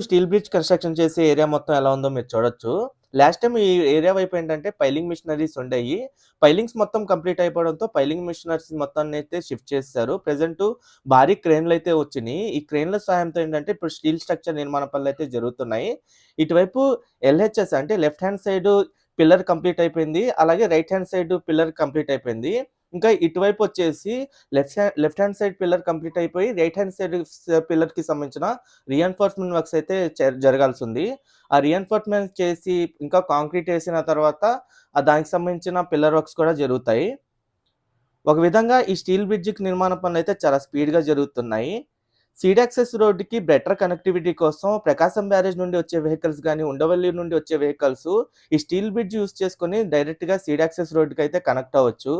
Steel bridge construction చేసే area మొత్తం ఎలా ఉందో మీరు చూడొచ్చు. లాస్ట్ టైం ఈ ఏరియా వైపు ఏంటంటే పైలింగ్ మిషనరీస్ ఉండేవి పైలింగ్స్ మొత్తం కంప్లీట్ అయిపోవడంతో పైలింగ్ మిషనరీస్ మొత్తాన్నయితే షిఫ్ట్ చేస్తారు ప్రెసెంట్ భారీ క్రేన్‌లయితే వచ్చినాయి ఈ క్రేన్‌ల సహాయంతో ఏంటంటే ఇప్పుడు స్టీల్ స్ట్రక్చర్ నిర్మాణ పనులయితే జరుగుతున్నాయి. ఇటువైపు ఎల్‌హెచ్‌ఎస్ అంటే left hand side pillar complete అయిపోయింది. అలాగే right hand side pillar complete అయిపోయింది. ఇంకా ఇటువైపు వచ్చేసి left hand left hand side pillar complete అయిపోయి రైట్ హ్యాండ్ సైడ్ పిల్లర్‌కి సంబంధించిన రీఎన్ఫోర్స్‌మెంట్ వర్క్స్ అయితే జరగాల్సి ఉంది ఆ రీఎన్ఫోర్స్‌మెంట్ చేసి ఇంకా కాంక్రీట్ వేసిన తర్వాత దానికి సంబంధించిన పిల్లర్ వర్క్స్ కూడా జరుగుతాయి. ఒక విధంగా ఈ స్టీల్ బ్రిడ్జికి నిర్మాణ పనులు అయితే చాలా స్పీడ్‌గా జరుగుతున్నాయి. సీడ్ యాక్సెస్ రోడ్డుకి బెటర్ కనెక్టివిటీ కోసం ప్రకాశం బ్యారేజ్ నుండి వచ్చే వెహికల్స్ కానీ ఉండవల్లి నుండి వచ్చే వెహికల్స్ ఈ స్టీల్ బ్రిడ్జ్ యూజ్ చేసుకొని డైరెక్ట్‌గా సీడ్ యాక్సెస్ అయితే కనెక్ట్ అవ్వచ్చు.